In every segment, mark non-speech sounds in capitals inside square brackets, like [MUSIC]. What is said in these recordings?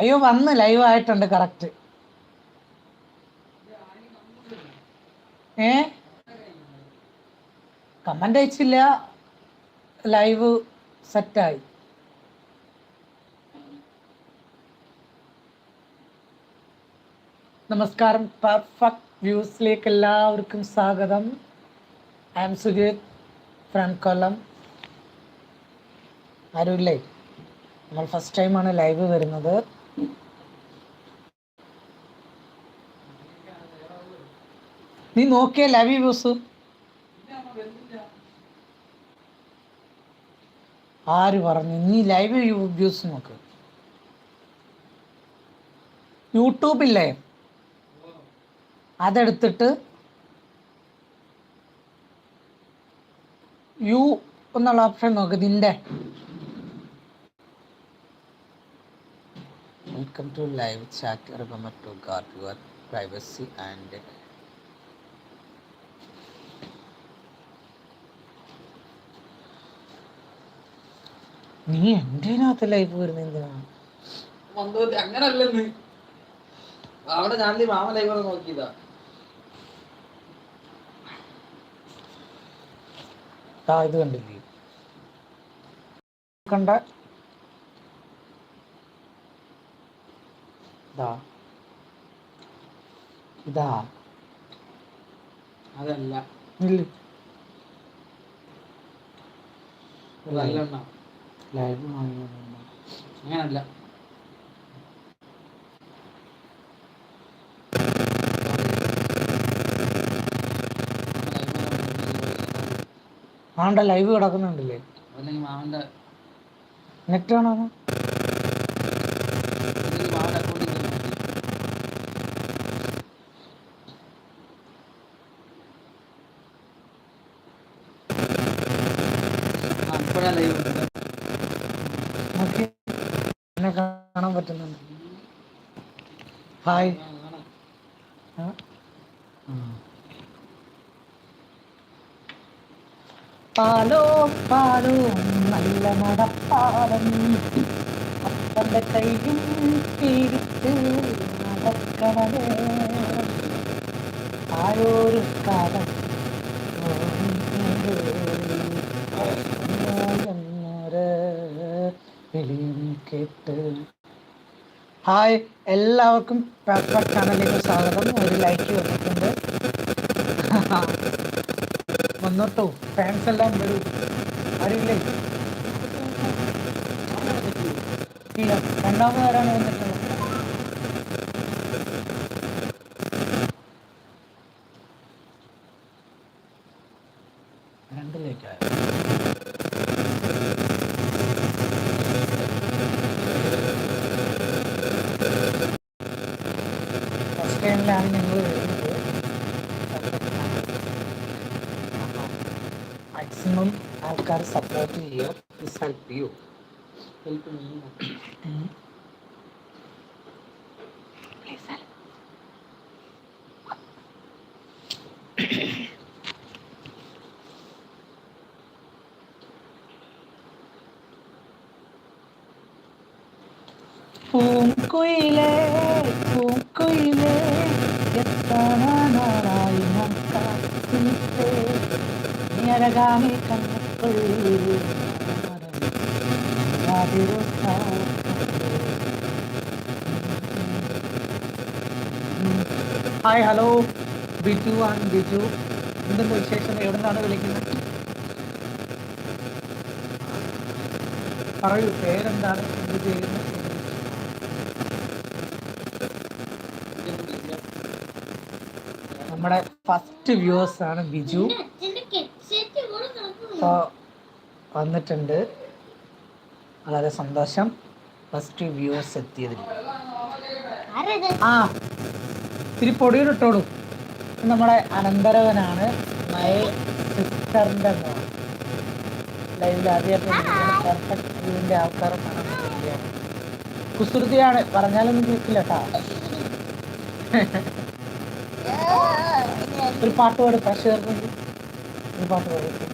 അയ്യോ വന്ന് ലൈവ് ആയിട്ടുണ്ട് കറക്റ്റ് ഏ? കമന്റ് അയച്ചില്ല. ലൈവ് സെറ്റായി നമസ്കാരം പെർഫെക്റ്റ് വ്യൂസിലേക്ക് എല്ലാവർക്കും സ്വാഗതം. I'm Sujith from Kollam ആരുമില്ലേ? നമ്മൾ ഫസ്റ്റ് ടൈമാണ് ലൈവ് വരുന്നത്. നീ നോക്കിയ ലൈവ് ബോസ് ആര് പറഞ്ഞു? നീ ലൈവ് വ്യൂസ് നോക്ക്. യൂട്യൂബില്ലേ അതെടുത്തിട്ട് യു എന്നുള്ള ഓപ്ഷൻ നോക്ക് നിന്റെ. Welcome to live chat remember to guard your privacy and നീ എന്തിനകത്ത് ലൈവ് വരുന്ന എന്തിനാ? അങ്ങനല്ലെന്ന്. അവിടെ ഞാൻ മാമ ലൈവ് നോക്കിയതാ. ഇത് കണ്ടില്ലേ? കണ്ട ഇതാ. ഇതാ. അതല്ല. ഇല്ല? ലൈവ് അങ്ങനല്ല. ആണ്ട ലൈവ് കിടക്കുന്നുണ്ടല്ലേ? നെറ്റ് ആണോ കാണാൻ പറ്റുന്നുണ്ട്. ഹായ്. പാലോ പാലോ നല്ല നടപ്പാലം അപ്പന്റെ കൈയും പിടിച്ച് നടക്കണമേ. ആരോരു കാലം കേട്ട് ഹായ് എല്ലാവർക്കും പെർഫെക്റ്റ് ചാനലിലേക്ക് സ്വാഗതം. ഒരു ലൈക്ക് വന്നിട്ടുണ്ട്. വന്നോട്ടോ. ഫാൻസ് എല്ലാം വരൂ. ആരുമില്ലേ ഇല്ല രണ്ടാമതാരാണ് വന്നിട്ടുള്ളത് രണ്ടിലേക്കായ ഫസ്റ്റ് ടൈമിലാണ് ഞങ്ങൾ വരുന്നത് മാക്സിമം ആൾക്കാർ സപ്പോർട്ട് ചെയ്യുക പ്ലീസ് ഹെൽപ്പ് ചെയ്യൂ ഹെൽപ്പ് പൂങ്കുയിലേ പൂങ്കുയിലേ കണ്ണുക്കുള്ളിൽ ഹായ് ഹലോ. ബിജു ആണ് ബിജു. എന്തുണ്ട് വിശേഷം? എവിടെ വിളിക്കുന്നത്? പറയൂ പേരെന്താണ്? എന്ത് ചെയ്യുന്നത് നമ്മുടെ ഫസ്റ്റ് വ്യൂവേഴ്സ് ആണ് ബിജു. അപ്പോൾ വന്നിട്ടുണ്ട്. വളരെ സന്തോഷം. ഫസ്റ്റ് വ്യൂസ് എത്തിയതിൽ. ആ ഇത്തിരി പൊടിയിലിട്ടോളൂ ഇട്ടോളൂ. നമ്മുടെ അനന്തരവനാണ്. മൈ സിസ്റ്ററിന്റെ മോൾ ലൈവിൽ ആദ്യമായിട്ട് പെർഫെക്റ്റ് വ്യൂവിന്റെ ആൾക്കാരെ കാണാൻ കുസൃതിയാണ്. പറഞ്ഞാലൊന്നും കേൾക്കില്ല കേട്ടോ [LAUGHS] ഒരു പാട്ട് പാട് പ്രഷർക്ക് ഒരു പാട്ട് പാടി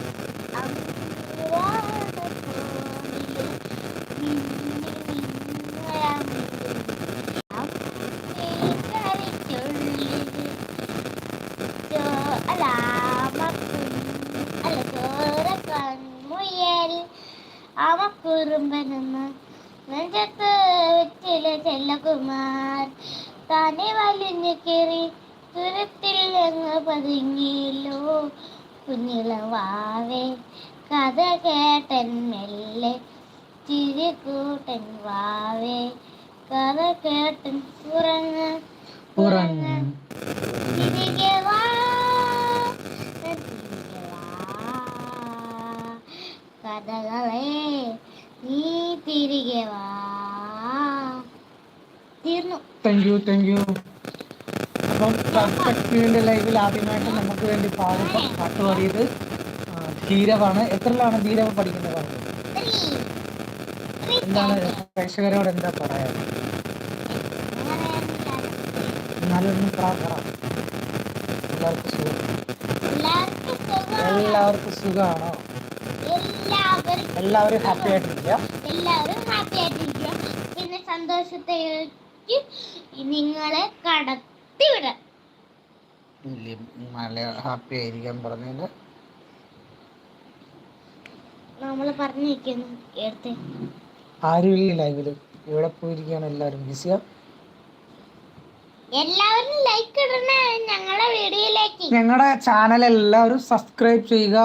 താനെ വലിഞ്ഞു കയറി ദൂരത്തിൽ അങ്ങ് പതുങ്ങിയല്ലോ. കുഞ്ഞിളവാവേ കഥ കേട്ടൻ മെല്ലെ ചിരിക്കൂട്ടൻ വാവേ കഥ കേട്ടൻ ഉറങ്ങ ഉറങ്ങ് തിരികെ കഥകളെ നീ തിരികെ വാ. തീർന്നു. താങ്ക് യു താങ്ക് യു അപ്പം പെർഫെക്റ്റ് ലൈവിൽ ആദ്യമായിട്ട് നമുക്ക് വേണ്ടി പാടുമ്പോൾ പാട്ട് പാടിയത് ധീരവാണ്. എത്രയിലാണ് ധീരവ് പഠിക്കുന്നത്? പറഞ്ഞത് എന്താണ്. പ്രേക്ഷകരോട് എന്താ പറയാ എന്നാലും ഒന്ന് പറ പറ. എല്ലാവർക്കും സുഖം. എല്ലാവർക്കും സുഖമാണോ? എല്ലാവരും ഹാപ്പി ആയിട്ടിരിക്കുക. എല്ലാവരും ഹാപ്പി ആയിട്ടിരിക്കുക. പിന്നെ സന്തോഷത്തേക്ക് നിങ്ങളെ കടത്തി വിടാം. ഹാപ്പി ആയിരിക്കാൻ പറഞ്ഞതിന് നമ്മൾ പറഞ്ഞിരിക്കുന്നു കേട്ടെ? ആരുമില്ല ലൈവിൽ. ഇവിടെ പോയിരിക്കുകയാണ് എല്ലാവരും. ബിസിയാ എല്ലാവരും ലൈക്ക് ഇടണേ. ഞങ്ങളുടെ വീഡിയോയിലേക്ക്. ഞങ്ങളുടെ ചാനൽ എല്ലാവരും സബ്സ്ക്രൈബ് ചെയ്യുക.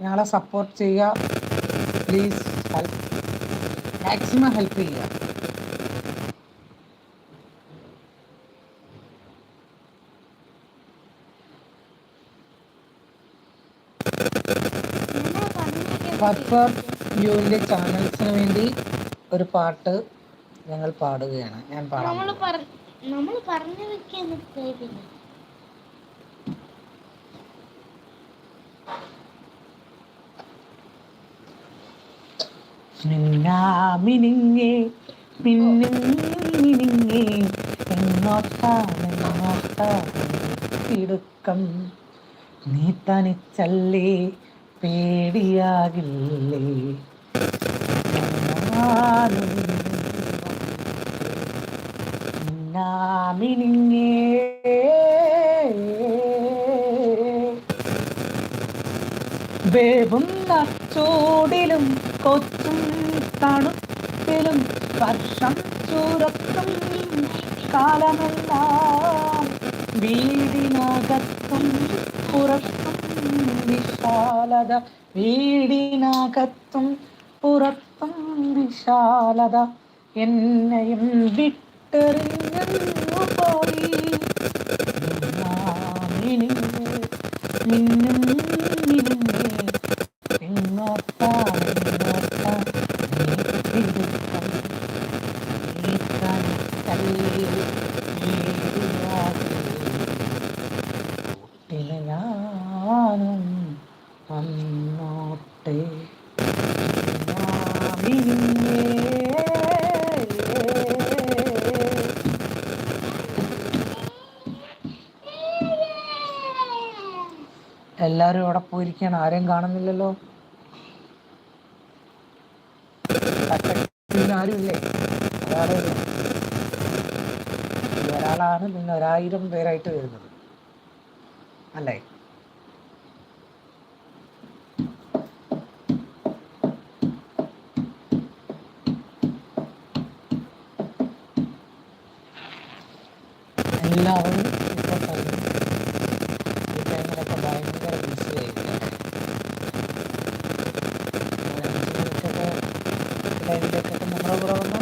ഞങ്ങളെ സപ്പോർട്ട് ചെയ്യുക. പ്ലീസ് ഹെൽപ്പ് മാക്സിമം ഹെൽപ്പ് ചെയ്യുക. ഫർ യുവിന്റെ ചാനൽസിന് വേണ്ടി ഒരു പാട്ട് ഞങ്ങൾ പാടുകയാണ്. ഞാൻ പാടാം നമ്മൾ പറ നമ്മൾ പറഞ്ഞു എങ്ങോട്ടാണെങ്ങോട്ടാടുക്കം നീ തനിച്ചല്ലേ? പേടിയാകില്ലേ? വേവുന്ന ചൂടിലും കൊച്ചും തണുപ്പിലും വർഷം ചൂരത്തും കാലമെല്ലാം വീടിനകത്തും പുറത്തും വിശാലത വീടിനകത്തും പുറത്തും വിശാലത. എന്നെയും വിട്ടെറിഞ്ഞു പോയി. മിന്നും മിനുങ്ങേ, എങ്ങോട്ടാ, എങ്ങോട്ടാ നീ തിടുക്കം? നീ തനിച്ചല്ലേ വീടിയാകെ. കൂട്ടിന് ഞാനും വന്നോട്ടെ മിനിങ്ങേ എല്ലാവരും അവിടെ പോയിരിക്കുകയാണ് ആരെയും കാണുന്നില്ലല്ലോ. ആരുമില്ലേ ഒരാളാണ് പിന്നെ ഒരായിരം പേരായിട്ട് വരുന്നത്. അല്ലേ? ലൈവിലേക്കൊക്കെ നമ്മുടെ കൂടെ വന്ന്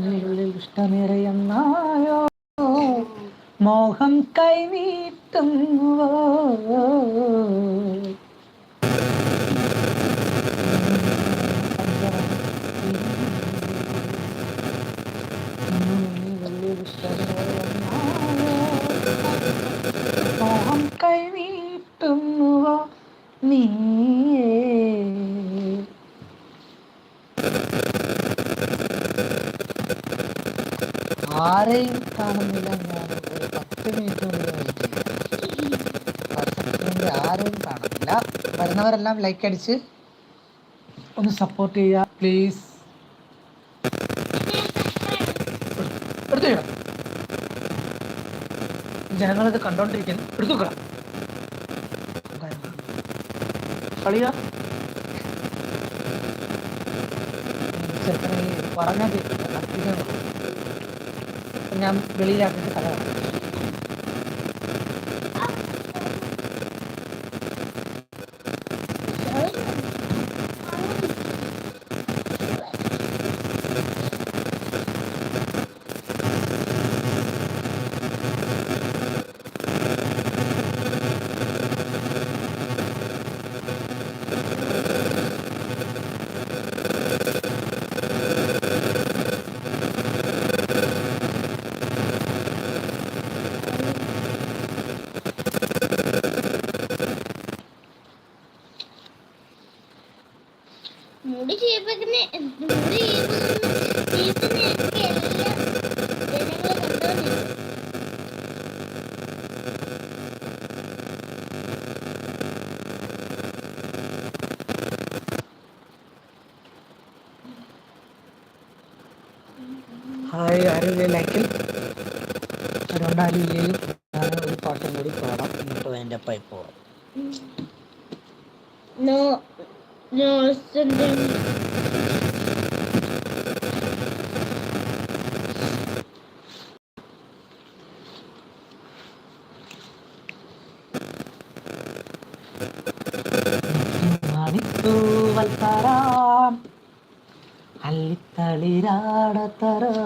നിന്നുള്ളിൽ ഇഷ്ടമേറെയെന്നായോ മോഹം കൈനീട്ടുന്നുവോ? മോഹം ആരെയും കാണുന്നില്ല ഞാൻ ഒരു പത്ത് മിനിറ്റ് കൊണ്ട് വെയിറ്റ് ചെയ്യും പത്ത് മിനിറ്റ് ആരെയും കാണുന്നില്ല കുഴപ്പമില്ല വരുന്നവരെല്ലാം ലൈക്ക് അടിച്ച് ഒന്ന് സപ്പോർട്ട് ചെയ്യുക പ്ലീസ് എടുത്തു ജനങ്ങളിത് കണ്ടോണ്ടിരിക്കുന്നു. എടുത്തു കളിയാ. പറഞ്ഞത് ഞാൻ വെളിയിലാക്കിയിട്ട് ആരും ലൈക്കിൽ അതുകൊണ്ട് ആരും ഇല്ലെങ്കിലും ഞാൻ ഒരു പാട്ടും കൂടി പാടാം എന്നിട്ട് അതിന്റെ തരാം അല്ലിത്തളിരാടത്തരാം നറുപ്പൂ